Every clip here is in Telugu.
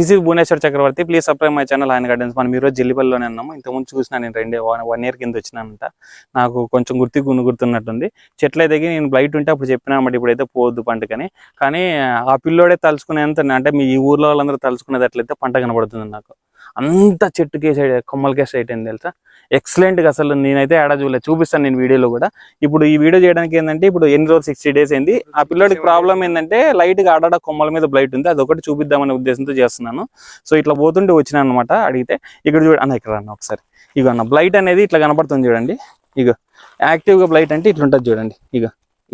This is Bhubaneswar Chakravarthi please subscribe my channel ఆయన గార్డెన్స్ మనం ఈరోజు జిల్లిపల్లిలోనే ఉన్నాము. ఇంతకుముందు చూసిన నేను రెండే వన్ ఇయర్ కింద వచ్చినానంట. నాకు కొంచెం గుర్తు గుర్తు గుర్తున్నట్టుంది. చెట్లు అయితే నేను బయట ఉంటే అప్పుడు చెప్పినా బట్ ఇప్పుడైతే పోవద్దు పంటకని. కానీ ఆ పిల్లోడే తలుచుకునేంత అంటే మీ ఊర్లో వాళ్ళందరూ తలుచుకునేటట్లయితే పంట కనబడుతుంది నాకు. అంత చెట్టుకే సైడ్ కొమ్మలకే సైడ్ అయింది తెలుసా ఎక్సలెంట్గా అసలు నేనైతే ఏడా చూడలేదు చూపిస్తాను నేను వీడియోలో కూడా. ఇప్పుడు ఈ వీడియో చేయడానికి ఏంటంటే ఇప్పుడు ఎన్ని రోజులు సిక్స్టీ డేస్ అయింది. ఆ పిల్లోడికి ప్రాబ్లం ఏంటంటే లైట్గా ఆడాడ కొమ్మల మీద బ్లైట్ ఉంది అదొకటి చూపిద్దామనే ఉద్దేశంతో చేస్తున్నాను. సో ఇట్లా పోతుంటే వచ్చిన అనమాట అడిగితే ఇక్కడ చూడ అన్న ఇక్కడ అన్న ఒకసారి. ఇగో అన్న బ్లైట్ అనేది ఇట్లా కనపడుతుంది చూడండి. ఇగో యాక్టివ్గా బ్లైట్ అంటే ఇట్లా ఉంటుంది చూడండి. ఇగ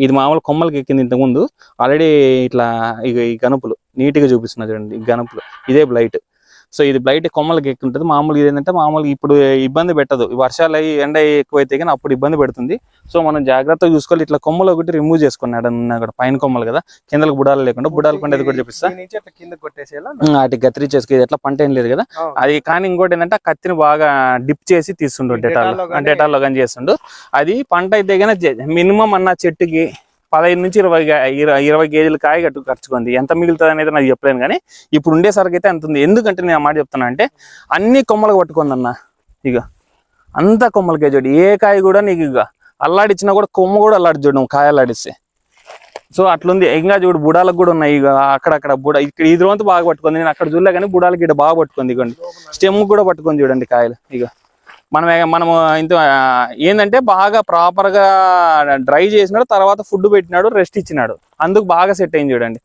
ఇది మామూలు కొమ్మలకి ఎక్కింది ఇంతకుముందు ఆల్రెడీ ఇట్లా ఇక ఈ గనుపులు నీట్గా చూపిస్తున్నా చూడండి ఈ గనుపులు. ఇదే బ్లైట్ సో ఇది బ్లైట్ కొమ్మలకి ఎక్కువ ఉంటుంది. మామూలుగా ఇది ఏంటంటే మామూలుగా ఇప్పుడు ఇబ్బంది పెట్టదు. వర్షాలు అయ్యి ఎండ ఎక్కువైతే కానీ అప్పుడు ఇబ్బంది పెడుతుంది. సో మనం జాగ్రత్తగా చూసుకోవాలి. ఇట్లా కొమ్మలు ఒకటి రిమూవ్ చేసుకున్నాడు అక్కడ పైన కొమ్మలు కదా. కిందలకు బుడాలు లేకుండా బుడాలు పండేది కూడా చూపిస్తా. వాటి గత్రి చేసుకుని ఎట్లా పంట ఏం లేదు కదా. అది కానీ ఇంకోటి ఏంటంటే కత్తిని బాగా డిప్ చేసి తీస్తుండు డెటాల్ డెటాల్లో. డెటాల్లో కానీ చేస్తుండు. అది పంట అయితే కానీ మినిమం అన్న చెట్టుకి పదహైదు నుంచి ఇరవై ఇరవై కేజీలు కాయ కట్టు ఖర్చుకుంది ఎంత మిగులుతుంది అనేది నాకు చెప్పలేను కానీ ఇప్పుడు ఉండేసరికి అయితే అంత ఉంది. ఎందుకంటే నేను ఆ మాట చెప్తున్నా అంటే అన్ని కొమ్మలకు పట్టుకుంది అన్న ఇక అంత కొమ్మలకే చూడు. ఏ కాయ కూడా నీకు ఇక అల్లాడిచ్చినా కూడా కొమ్మ కూడా అల్లాడి చూడు కాయ అల్లాడిస్తే. సో అట్లుంది. ఇంకా చూడు బుడాలకు కూడా ఉన్నాయి ఇక అక్కడక్కడ బుడ ఇక్కడ ఇది రోజు బాగా పట్టుకుంది. నేను అక్కడ చూడలే కానీ బుడాలకి ఇక్కడ బాగా పట్టుకుంది. ఇగోండి. స్టెమ్ కూడా పట్టుకొని చూడండి కాయలు. ఇక మనం ఏ- మనం ఇంత ఏంటంటే బాగా ప్రాపర్గా డ్రై చేసినాడు తర్వాత ఫుడ్ పెట్టినాడు రెస్ట్ ఇచ్చినాడు. అందుకు బాగా సెట్ అయింది చూడంండి.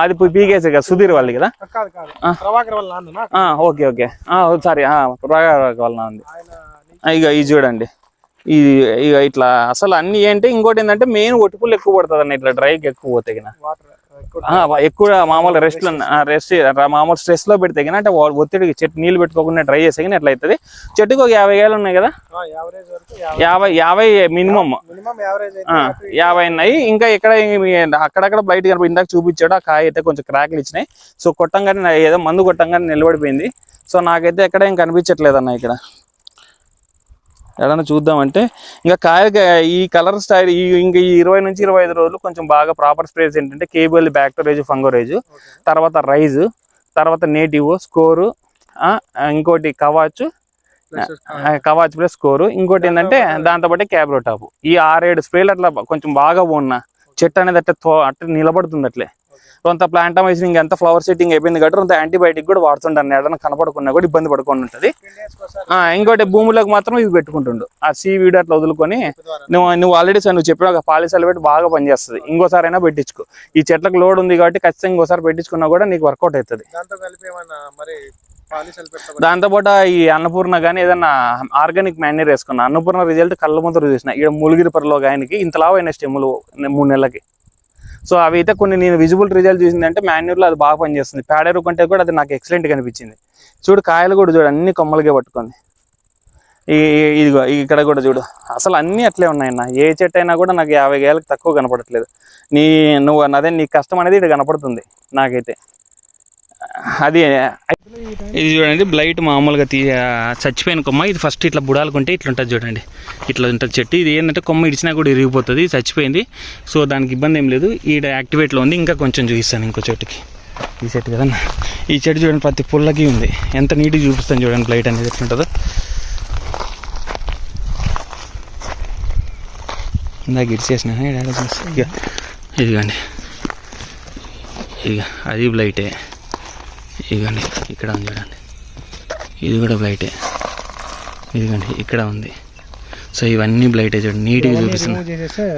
అది పీకేసే కదా సుధీర్ కదా? కాదు కాదు. ప్రభాకర్ వాళ్ళ. ఆ, ఓకే ఓకే. సారీ వాళ్ళ ఉంది. ఇక ఇది చూడండి. ఇది ఇక ఇట్లా అసలు అన్ని ఏంటి ఇంకోటి ఏంటంటే మెయిన్ ఒట్టుపులు ఎక్కువ పడుతుంది అన్న ఇట్లా డ్రైకి ఎక్కువ పోతే గిన. ఎక్కువ మామూలు రెస్ట్ రెస్ట్ మామూలు స్ట్రెస్లో పెడితే గిన అంటే ఒత్తిడికి చెట్టు నీళ్ళు పెట్టుకోకుండా డ్రై చేస్తే గిన ఎట్లా అవుతుంది చెట్టుకు ఒక యాభై ఏళ్ళు ఉన్నాయి కదా? యాభై. యాభై మినిమం యాభై ఉన్నాయి. ఇంకా ఇక్కడ అక్కడక్కడ బయట కనిపి ఇందాక చూపించాడు ఆ కాయ అయితే కొంచెం క్రాక్లు ఇచ్చినాయి. సో కొట్టంగానే ఏదో మందు కొట్టంగానే నిలబడిపోయింది. సో నాకైతే ఎక్కడ ఏం కనిపించట్లేదు అన్న ఇక్కడ. ఎడన్నా చూద్దామంటే ఇంకా కాయ ఈ కలర్ స్టైల్ ఈ ఇంకా ఈ ఇరవై నుంచి ఇరవై ఐదు రోజులు కొంచెం బాగా ప్రాపర్ స్ప్రేస్ ఏంటంటే కేబుల్ బ్యాక్టీరేజ్ ఫంగోరేజ్ తర్వాత రైజ్ తర్వాత నేటివ్ స్కోరు ఇంకోటి కవాచ్ కవాచ్ ప్లస్ స్కోరు. ఇంకోటి ఏంటంటే దాంతో పాటు క్యాబ్రో టాప్. ఈ ఆరేడు స్ప్రేలు అట్లా కొంచెం బాగా ఉన్న చెట్టు అనేది అట్లా అట్లా నిలబడుతుంది అట్లే. కొంత ప్లాంటమైజింగ్ ఇంకెంత ఫ్లవర్ సెట్టింగ్ అయిపోయింది కాబట్టి కొంత యాంటీబయాటిక్ కూడా వాడుతుంటాను ఏదైనా కనపడకున్నా కూడా ఇబ్బంది పడుకొని ఉంటుంది. 15 days కోసారి ఆ, ఇంకోటి భూములకు మాత్రం ఇవి పెట్టుకుంటుండు. ఆ సీ వీడు అట్లా వదులుకొని. నువ్వు నువ్వు ఆల్రెడీ సార్ నువ్వు చెప్పిన పాలిసాలు పెట్టి బాగా పనిచేస్తుంది. ఇంకోసారి అయినా పెట్టించుకో. ఈ చెట్లకు లోడ్ ఉంది కాబట్టి ఖచ్చితంగా ఇంకోసారి పెట్టించుకున్నా కూడా నీకు వర్కౌట్ అవుతుంది. దాంతోపాటు ఈ అన్నపూర్ణ కానీ ఏదన్నా ఆర్గానిక్ మ్యాన్యూర్ వేసుకున్నా అన్నపూర్ణ రిజల్ట్ కళ్ళ ముందు చూసిన. ఇక్కడ ములిగిరిపరలో ఆయనకి ఇంతలావు అయిన స్టెమ్ములు మూడు నెలలకి. సో అవి అయితే కొన్ని నేను విజిబుల్ రిజల్ట్ చూసిందంటే మాన్యూర్లో అది బాగా పనిచేస్తుంది. పేడేరు కంటే కూడా అది నాకు ఎక్సలెంట్ కనిపించింది చూడు కాయలు కూడా చూడు అన్ని కొమ్మలకే పట్టుకుంది. ఈ ఇదిగో ఇక్కడ కూడా చూడు. అసలు అన్నీ అట్లే ఉన్నాయన్న. ఏ చెట్టు అయినా కూడా నాకు యాభై గేలకు తక్కువ కనపడట్లేదు. నీ నువ్వు అదే నీ కష్టం అనేది ఇక్కడ కనపడుతుంది నాకైతే. అది ఇది చూడండి బ్లైట్ మామూలుగా తీ చచ్చిపోయిన కొమ్మ. ఇది ఫస్ట్ ఇట్లా బుడాలకుంటే ఇట్లా ఉంటుంది చూడండి. ఇట్లా ఉంటుంది చెట్టు. ఇది ఏంటంటే కొమ్మ ఇడిచినా కూడా ఇరిగిపోతుంది చచ్చిపోయింది. సో దానికి ఇబ్బంది ఏం లేదు. ఈడ యాక్టివేట్లో ఉంది. ఇంకా కొంచెం చూపిస్తాను ఇంకో చెట్టుకి. ఈ చెట్టు కదన్నా ఈ చెట్టు చూడండి ప్రతి పుల్లకి ఉంది. ఎంత నీట్గా చూపిస్తాను చూడండి బ్లైట్ అనేది ఎట్లుంటుందో ఇందాక ఇడిచేసిన. ఇక ఇదిగోండి ఇక అది బ్లైటే ఇదిగోండి ఇక్కడ ఉంది చూడండి. ఇది కూడా బ్లైటే ఇదిగోండి ఇక్కడ ఉంది. సో ఇవన్నీ బ్లైటే చూడండి నీట్గా చూపిస్తున్నా.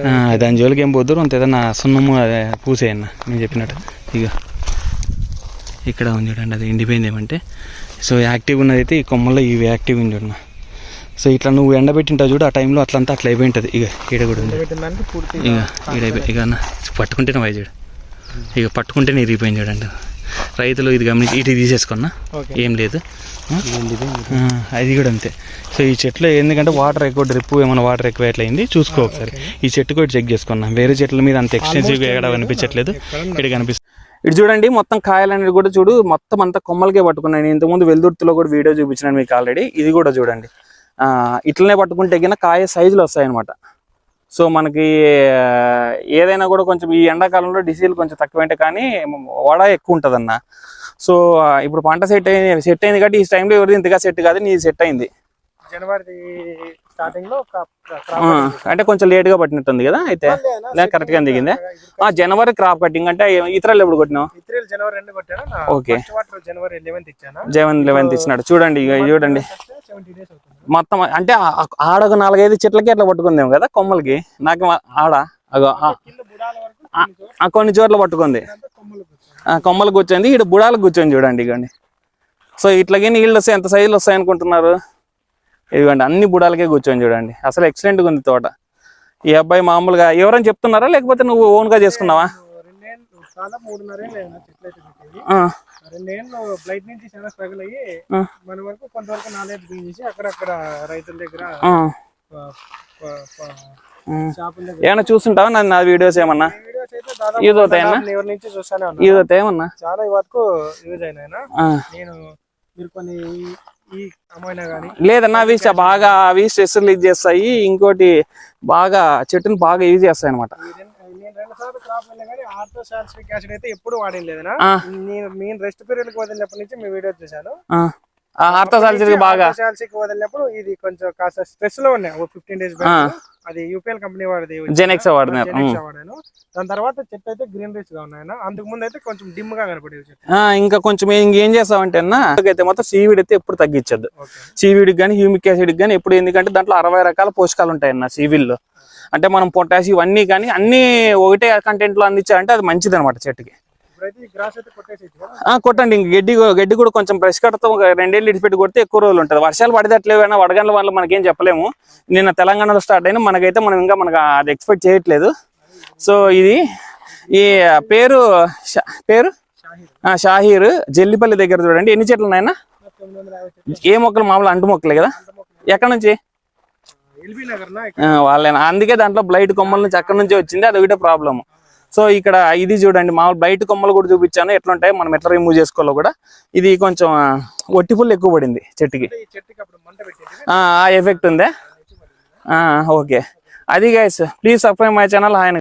ఆ, దాని జోలికి ఏం పోద్దురు అంత ఏదన్నా సున్నము అదే పూసేయన్న నేను చెప్పినట్టు. ఇక ఇక్కడ ఉంది చూడండి అది ఎండిపోయింది ఏమంటే. సో యాక్టివ్ ఉన్నది అయితే ఈ కొమ్మల్లో ఇవి యాక్టివ్ ఉంది చూడన్న. సో ఇట్లా నువ్వు ఎండబెట్టింటావు చూడు ఆ టైంలో అట్లంతా అట్లా అయిపోయి ఉంటుంది. ఇక ఈడ కూడా ఉంది. ఇక ఈడ అయిపోయి ఇక పట్టుకుంటేనే చూడు. ఇక పట్టుకుంటేనే ఇరిగిపోయింది చూడండి. రైతులు ఇది గమనించి ఇటు తీసేసుకున్నా. ఏం లేదు. అది కూడా అంతే. సో ఈ చెట్లు ఎందుకంటే వాటర్ ఎక్కువ డ్రిప్ ఏమైనా వాటర్ ఎక్కువ ఎట్లా అయింది చూసుకో ఒకసారి ఈ చెట్టు కూడా చెక్ చేసుకున్నా. వేరే చెట్ల మీద అంత ఎక్స్టెన్సివ్గా ఎక్కడ కనిపించట్లేదు ఇక్కడ కనిపిస్తుంది ఇటు చూడండి మొత్తం కాయలు అనేది కూడా చూడు మొత్తం అంతా కొమ్మలకే పట్టుకున్నాయి. నేను ఇంతకుముందు వెల్దుర్తిలో కూడా వీడియో చూపించినాను మీకు ఆల్రెడీ ఇది కూడా చూడండి. ఇట్లనే పట్టుకుంటే కాయ సైజులు వస్తాయి అనమాట సో మనకి ఏదైనా కూడా కొంచెం ఈ ఎండాకాలంలో డిసీల్ కొంచెం తక్కువంటే కానీ వడ ఎక్కువ ఉంటుంది అన్న సో ఇప్పుడు పంట సెట్ అయింది సెట్ అయింది కాబట్టి ఈ టైంలో ఎవరిది ఇంతగా సెట్ కాదు నీ సెట్ అయింది. జనవరి అంటే కొంచెం లేట్గా పట్టినట్టుంది కదా అయితే? లేనా? లే, correct గా దిగిందా? ఇప్పుడు ఆ జనవరి క్రాప్ కటింగ్ అంటే ఇతరులు ఎప్పుడు కొట్టినావు? జనవరి రెండు కొట్టాను జనవరి లెవెన్త్ ఇచ్చాను? జవన్ లెవెన్త్ ఇచ్చినాడు. చూడండి చూడండి. మొత్తం అంటే ఆడ ఒక నాలుగైదు చెట్లకి అట్లా పట్టుకుందేమో కదా కొమ్మలకి? నాకు ఆడ? అగో ఆ- కొన్ని చోట్ల పట్టుకుంది. కొమ్మలు కూర్చొని ఇటు బుడాలు కూర్చొని చూడండి ఇగోండి. సో ఇట్లాగే నీళ్ళు వస్తాయి. ఎంత సైజులు వస్తాయి అనుకుంటున్నారు? ఇదిగోండి అన్ని బుడాలకే కూర్చొని చూడండి. అసలు ఎక్సలెంట్గా ఉంది తోట. ఈ అబ్బాయి మామూలుగా ఎవరైనా చెప్తున్నారా? లేకపోతే నువ్వు ఓన్గా చేసుకున్నావా? చాలా మూడున్నరేళ్ళు అయినా చెట్లు అయితే పెట్టేది రెండేళ్ళు బ్లైట్ నుంచి చాలా స్ట్రగుల్ అయ్యి. మన వరకు కొంతవరకు నాలెడ్జ్ చేసి అక్కడక్కడ రైతుల దగ్గర ఆ, ప- ప- ప- ఉమ్. షాపుల దగ్గర ఏమైనా చూస్తుంటావా నా నా వీడియోస్ ఏమన్నా? యూజ్ అవుతాయన్నా? ఎవరి నుంచి చూస్తానే ఉన్నా. ఇది ఏమన్నా? చాలా వరకు యూజ్ అయినాయినా. నేను మీరు కొన్ని లేదన్నా అవి బాగా అవి స్ట్రెస్ రిలీజ్ చేస్తాయి. ఇంకోటి బాగా చెట్టుని బాగా యూజ్ చేస్తాయి అనమాట క్రాప్ వెళ్ళా కానీ ఆర్థో సాల్సిలిక్ యాసిడ్ అయితే ఎప్పుడు వాడేం లేదనా? ఆ. నేను నేను రెస్ట్ పీరియడ్కి వదిలినప్పటి నుంచి మీ వీడియో చూశాను. అర్థసాల్సి బాగా. సాల్సిక్ వదిలినప్పుడు ఇది కొంచెం కాస్త స్ట్రెస్లో ఉన్నాయి. ఓ ఫిఫ్టీన్ డేస్. అది యూపీఎల్ కంపెనీ వాడిది. జెనెక్స్ వాడినారు దాని తర్వాత చెట్టు అయితే గ్రీన్ రీచ్గా ఉన్నాయి అంతకు ముందు అయితే కొంచెం డిమ్గా కనపడేది ఇంకా కొంచెం ఇంకేం చేస్తామంటే అన్న అయితే మొత్తం సీవీడ్ అయితే ఎప్పుడు తగ్గించద్దు ఓకే. సీవీడ్కి కానీ హ్యూమిక్ యాసిడ్కి కానీ ఎప్పుడు ఎందుకంటే దాంట్లో అరవై రకాల పోషకాలు ఉంటాయి అన్న సీవీల్లో అంటే మనం పొటాష్ ఇవన్నీ కానీ అన్ని ఒకటే కంటెంట్లో అందించాలంటే అది మంచిది అనమాట చెట్టుకి. కొట్టండి. ఇంక గడ్డి గడ్డి కూడా కొంచెం బ్రష్ కడతాం. ఒక రెండేళ్ళు ఇడిచిపెట్టి కొడితే ఎక్కువ రోజులు ఉంటుంది. వర్షాలు పడేటట్లేవైనా వడగండ్ల వల్ల మనకేం చెప్పలేము. నిన్న తెలంగాణలో స్టార్ట్ అయినా మనకైతే మనం ఇంకా మనకు అది ఎక్స్పెక్ట్ చేయట్లేదు. సో ఇది ఈ పేరు పేరు? షాహీర్. జల్లిపల్లి దగ్గర చూడండి. ఎన్ని చెట్లు ఉన్నాయన్నా? ఏ మొక్కలు? మామూలు అంటు మొక్కలే కదా. ఎక్కడ నుంచి? వాళ్ళేనా? అందుకే దాంట్లో బ్లైట్ కొమ్మల నుంచి అక్కడ నుంచి వచ్చింది. అది ఒకటే ప్రాబ్లమ్ సో ఇక్కడ ఇది చూడండి మామూలు బయట కొమ్మలు కూడా చూపించాను. ఎట్లుంటాయి మనం ఎట్లా రిమూవ్ చేసుకోవాలో కూడా. ఇది కొంచెం ఒట్టి పుల్లు ఎక్కువ పడింది చెట్టుకి. ఆ ఎఫెక్ట్ ఉందే? ఓకే. అది guys please subscribe my channel ఆయన